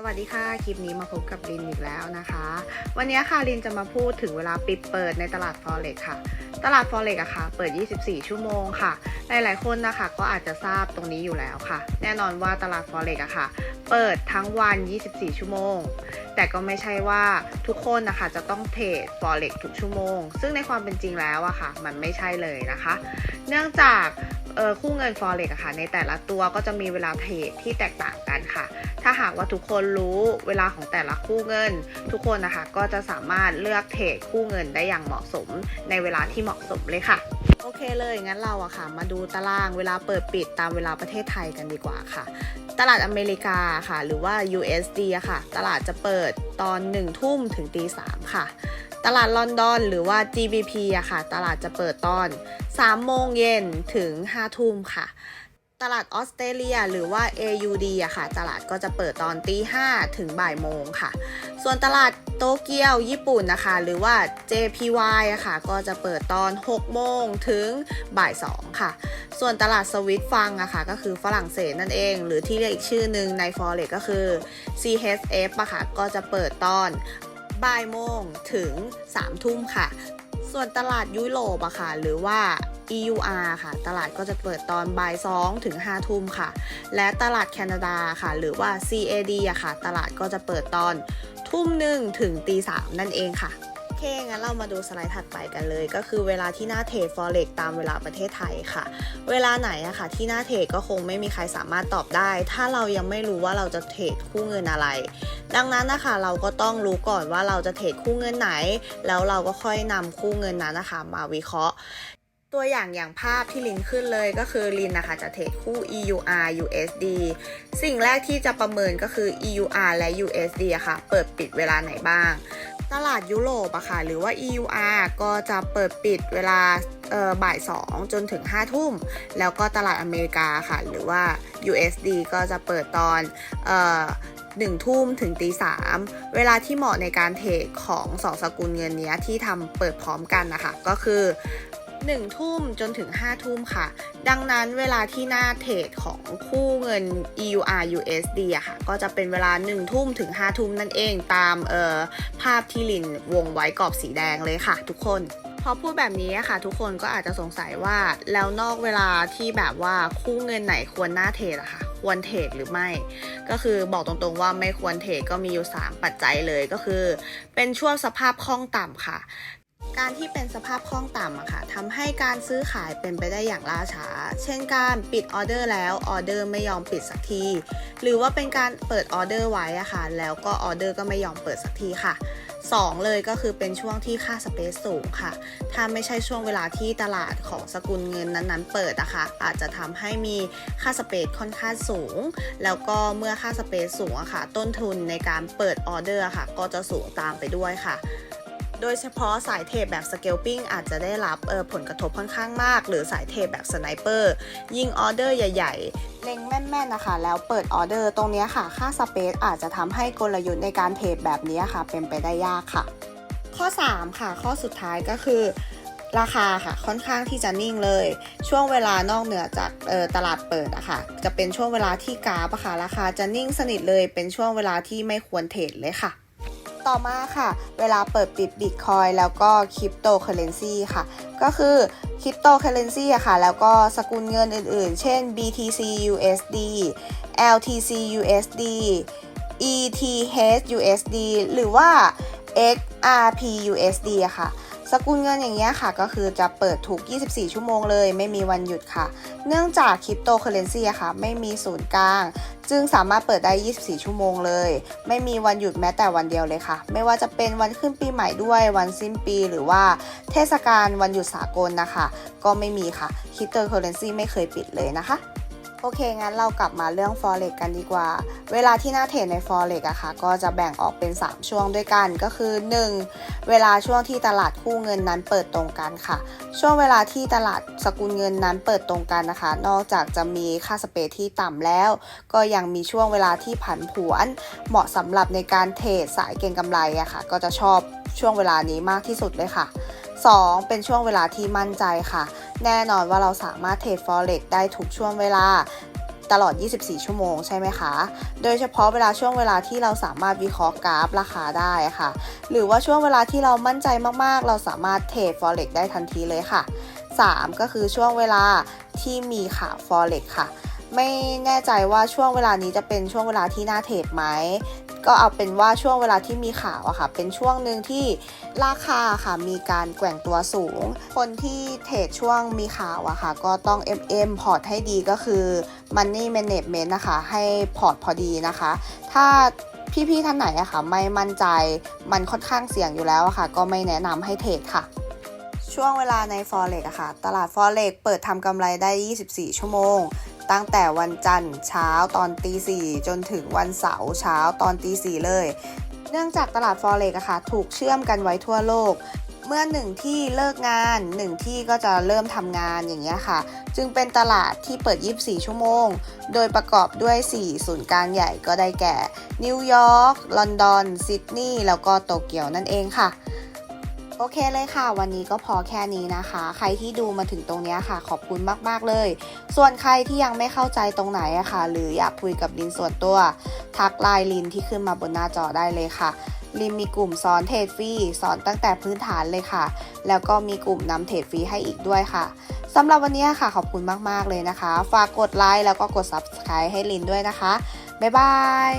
สวัสดีค่ะ คลิปนี้มาพบกับลินอีกแล้วนะคะ วันนี้ค่ะลินจะมาพูดถึงเวลาปิดเปิดในตลาด Forex ค่ะ ตลาด Forex อะค่ะ เปิด 24 ชั่วโมงค่ะ หลายๆคนนะคะก็อาจจะทราบตรงนี้อยู่แล้วค่ะ แน่นอนว่าตลาด Forex อะค่ะ เปิดทั้งวัน 24 ชั่วโมง แต่ก็ไม่ใช่ว่าทุกคนนะคะจะต้องเทรด Forex ทุกชั่วโมง ซึ่งในความเป็นจริงแล้วอะค่ะ มันไม่ใช่เลยนะคะ เนื่องจาก คู่เงิน Forex อะค่ะ ในแต่ละตัวก็จะมีเวลาเทรดที่แตกต่างกันค่ะ ถ้าหากว่าทุกคนรู้เวลาของแต่ละคู่เงิน ทุกคนนะคะก็จะสามารถเลือกเทรดคู่เงินได้อย่างเหมาะสมในเวลาที่เหมาะสมเลยค่ะโอเคเลยงั้นเราอะค่ะ มาดูตารางเวลาเปิดปิดตามเวลาประเทศไทยกันดีกว่าค่ะ ตลาดอเมริกาค่ะ หรือว่า USD อะค่ะ ตลาดจะเปิดตอน 1 ทุ่มถึงตี3ค่ะ ตลาดลอนดอนหรือว่า GBP อะค่ะ ตลาดจะเปิดตอน 3 โมงเย็นถึง 5 ทุ่มค่ะ ตลาดออสเตรเลียหรือว่า AUD อะค่ะ ตลาดก็จะเปิดตอนตี5ถึงบ่ายโมงค่ะ ส่วนตลาดโตเกียวญี่ปุ่นนะคะ หรือว่า JPY อะค่ะ ก็จะเปิดตอน 6 โมงถึงบ่าย 2 ค่ะ ส่วนตลาดสวิตฟังอะค่ะ ก็คือฝรั่งเศสนั่นเอง หรือที่เรียกอีกชื่อหนึ่งใน Forex ก็คือ CHF อะค่ะ ก็จะเปิดตอนบ่ายโมงถึง3ทุ่มค่ะ ส่วนตลาดยุโรปอะค่ะหรือว่า EUR ค่ะ ตลาดก็จะเปิดตอนบ่าย2ถึง5ทุ่มค่ะ และตลาดแคนาดาค่ะ หรือว่า CAD อะค่ะ ตลาดก็จะเปิดตอนทุ่มหนึ่งถึงตีสามนั่นเองค่ะ เค งั้นเรามาดูสไลด์ถัดไปกันเลย ก็คือเวลาที่หน้าเทรด Forex ตามเวลาประเทศไทยค่ะ เวลาไหนอะค่ะ ที่หน้าเทรดก็คงไม่มีใครสามารถตอบได้ ถ้าเรายังไม่รู้ว่าเราจะเทรดคู่เงินอะไร ดังนั้นนะคะเราก็ต้องรู้ก่อนว่าเราจะเทรดคู่เงินไหน แล้วเราก็ค่อยนำคู่เงินนั้นนะคะ มาวิเคราะห์ตัวอย่างอย่างภาพที่ลินขึ้นเลยก็คือลินนะคะจะเทรดคู่ EUR USD สิ่งแรกที่จะประเมินก็คือ EUR และ USD อะค่ะ เปิดปิดเวลาไหนบ้าง ตลาดยุโรปอะค่ะหรือว่า EUR ก็จะเปิดปิดเวลาเอ่อบ่าย 2 จนถึง 5 ทุ่ม แล้วก็ตลาดอเมริกาค่ะ หรือว่า USD ก็จะเปิดตอนเอ่อหนึ่งทุ่มถึงตีสามเวลาที่เหมาะในการเทรดของสองสกุลเงินนี้ที่ทำเปิดพร้อมกันนะคะ ก็คือ 1 ทุ่มจนถึง 5 ทุ่มค่ะ ดังนั้นเวลาที่หน้าเทรดของคู่เงิน EUR USD อะค่ะ ก็จะเป็นเวลา 1 ทุ่มถึง 5 ทุ่มนั่นเองตามเอ่อภาพที่ลินวงไว้กรอบสีแดงเลยค่ะทุกคนพอพูดแบบนี้อะค่ะ ทุกคนก็อาจจะสงสัยว่าแล้วนอกเวลาที่แบบว่าคู่เงินไหนควรหน้าเทรดอะค่ะควรเทรดหรือไม่ ก็คือบอกตรงๆว่าไม่ควรเทรดก็มีอยู่ 3 ปัจจัยเลยก็คือ เป็นช่วงสภาพคล่องต่ำค่ะ การที่เป็นสภาพคล่องต่ำอะค่ะทำให้การซื้อขายเป็นไปได้อย่างล่าช้า เช่นการปิดออเดอร์แล้วออเดอร์ไม่ยอมปิดสักที หรือว่าเป็นการเปิดออเดอร์ไว้อะค่ะ แล้วก็ออเดอร์ก็ไม่ยอมเปิดสักทีค่ะ 2 เลยก็คือเป็นช่วงที่ค่าสเปซสูงค่ะ ถ้าไม่ใช่ช่วงเวลาที่ตลาดของสกุลเงินนั้นๆ เปิดอะค่ะ อาจจะทำให้มีค่าสเปซค่อนข้างสูง แล้วก็เมื่อค่าสเปซสูงอะค่ะ ต้นทุนในการเปิดออเดอร์ค่ะ ก็จะสูงตามไปด้วยค่ะ โดยเฉพาะสายเทรดแบบสเกลปิ้งอาจจะได้รับออผลกระทบค่อนข้างมาก หรือสายเทรดแบบสไนเปอร์ยิงออเดอร์ใหญ่ๆ เล็งแม่นๆนะคะ แล้วเปิดออเดอร์ตรงนี้ค่ะ ค่าสเปซอาจจะทำให้กลยุทธ์ในการเทรดแบบนี้ค่ะ เป็นไปได้ยากค่ะ ข้อ 3 ค่ะ ข้อสุดท้ายก็คือราคาค่ะค่อนข้างที่จะนิ่งเลย ช่วงเวลานอกเหนือจากออตลาดเปิดอะค่ะ จะเป็นช่วงเวลาที่กราฟอะค่ะราคาจะนิ่งสนิทเลยเป็นช่วงเวลาที่ไม่ควรเทรดเลยค่ะ ต่อมาค่ะ เวลาเปิดปิดบิตคอยแล้วก็คริปโตเคอเรนซีค่ะ ก็คือคริปโตเคอเรนซีอะค่ะ แล้วก็สกุลเงินอื่นๆ เช่น BTC USD LTC USD ETH USD หรือว่า X RPUSD อะค่ะ สกุลเงินอย่างเงี้ยค่ะ ก็คือจะเปิดทุก 24 ชั่วโมงเลย ไม่มีวันหยุดค่ะ เนื่องจากคริปโตเคอเรนซีค่ะ ไม่มีศูนย์กลาง จึงสามารถเปิดได้ 24 ชั่วโมงเลย ไม่มีวันหยุดแม้แต่วันเดียวเลยค่ะ ไม่ว่าจะเป็นวันขึ้นปีใหม่ด้วย วันสิ้นปี หรือว่าเทศกาลวันหยุดสากลนะคะ ก็ไม่มีค่ะคริปโตเคอเรนซีไม่เคยปิดเลยนะคะ โอเค งั้นเรากลับมาเรื่อง Forex กันดีกว่า เวลาที่น้าเทรดใน Forex อะค่ะ ก็จะแบ่งออกเป็น 3 ช่วงด้วยกัน ก็คือ 1. เวลาช่วงที่ตลาดคู่เงินนั้นเปิดตรงกันค่ะ ช่วงเวลาที่ตลาดสกุลเงินนั้นเปิดตรงกันนะคะ นอกจากจะมีค่าสเปซที่ต่ำแล้ว ก็ยังมีช่วงเวลาที่ผันผวน เหมาะสำหรับในการเทรดสายเก็งกำไรอะค่ะ ก็จะชอบช่วงเวลานี้มากที่สุดเลยค่ะ 2. เป็นช่วงเวลาที่มั่นใจค่ะ แน่นอนว่าเราสามารถเทรด Forex ได้ทุกช่วงเวลาตลอด 24 ชั่วโมงใช่ไหมคะ โดยเฉพาะเวลาช่วงเวลาที่เราสามารถวิเคราะห์กราฟราคาได้ค่ะ หรือว่าช่วงเวลาที่เรามั่นใจมากๆ เราสามารถเทรด forex ได้ทันทีเลยค่ะ 3 ก็คือช่วงเวลาที่มีข่าว forex ค่ะ ไม่แน่ใจว่าช่วงเวลานี้จะเป็นช่วงเวลาที่น่าเทรดไหม ก็เอาเป็นว่าช่วงเวลาที่มีข่าวอะค่ะ เป็นช่วงหนึ่งที่ราคาค่ะมีการแกว่งตัวสูง คนที่เทรดช่วงมีข่าวอะค่ะ ก็ต้อง MM พอร์ตให้ดีก็คือ Money Management นะคะ ให้พอร์ตพอดีนะคะ ถ้าพี่ๆท่านไหนอะค่ะไม่มั่นใจมันค่อนข้างเสี่ยงอยู่แล้วอะค่ะ ก็ไม่แนะนำให้เทรดค่ะช่วงเวลาใน Forex อะค่ะ ตลาด Forex เปิดทำกำไรได้ 24 ชั่วโมง ตั้งแต่วันจันทร์เช้าตอนตีสี่จนถึงวันเสาร์เช้าตอนตีสี่เลย เนื่องจากตลาด Forex อะค่ะถูกเชื่อมกันไว้ทั่วโลก เมื่อหนึ่งที่เลิกงานหนึ่งที่ก็จะเริ่มทำงานอย่างเงี้ยค่ะ จึงเป็นตลาดที่เปิด 24 ชั่วโมง โดยประกอบด้วย 4 ศูนย์กลางใหญ่ก็ได้แก่ นิวยอร์ก ลอนดอน ซิดนีย์ แล้วก็โตเกียวนั่นเองค่ะ โอเคเลยค่ะ วันนี้ก็พอแค่นี้นะคะ ใครที่ดูมาถึงตรงนี้ค่ะ ขอบคุณมากๆเลย ส่วนใครที่ยังไม่เข้าใจตรงไหนอะค่ะ หรืออยากคุยกับลินส่วนตัว ทักไลน์ลินที่ขึ้นมาบนหน้าจอได้เลยค่ะลินมีกลุ่มสอนเทรดฟรีสอนตั้งแต่พื้นฐานเลยค่ะ แล้วก็มีกลุ่มนำเทรดฟรีให้อีกด้วยค่ะสำหรับวันนี้ค่ะขอบคุณมากๆเลยนะคะ ฝากกดไลค์แล้วก็กด subscribe ให้ลินด้วยนะคะ บ๊ายบาย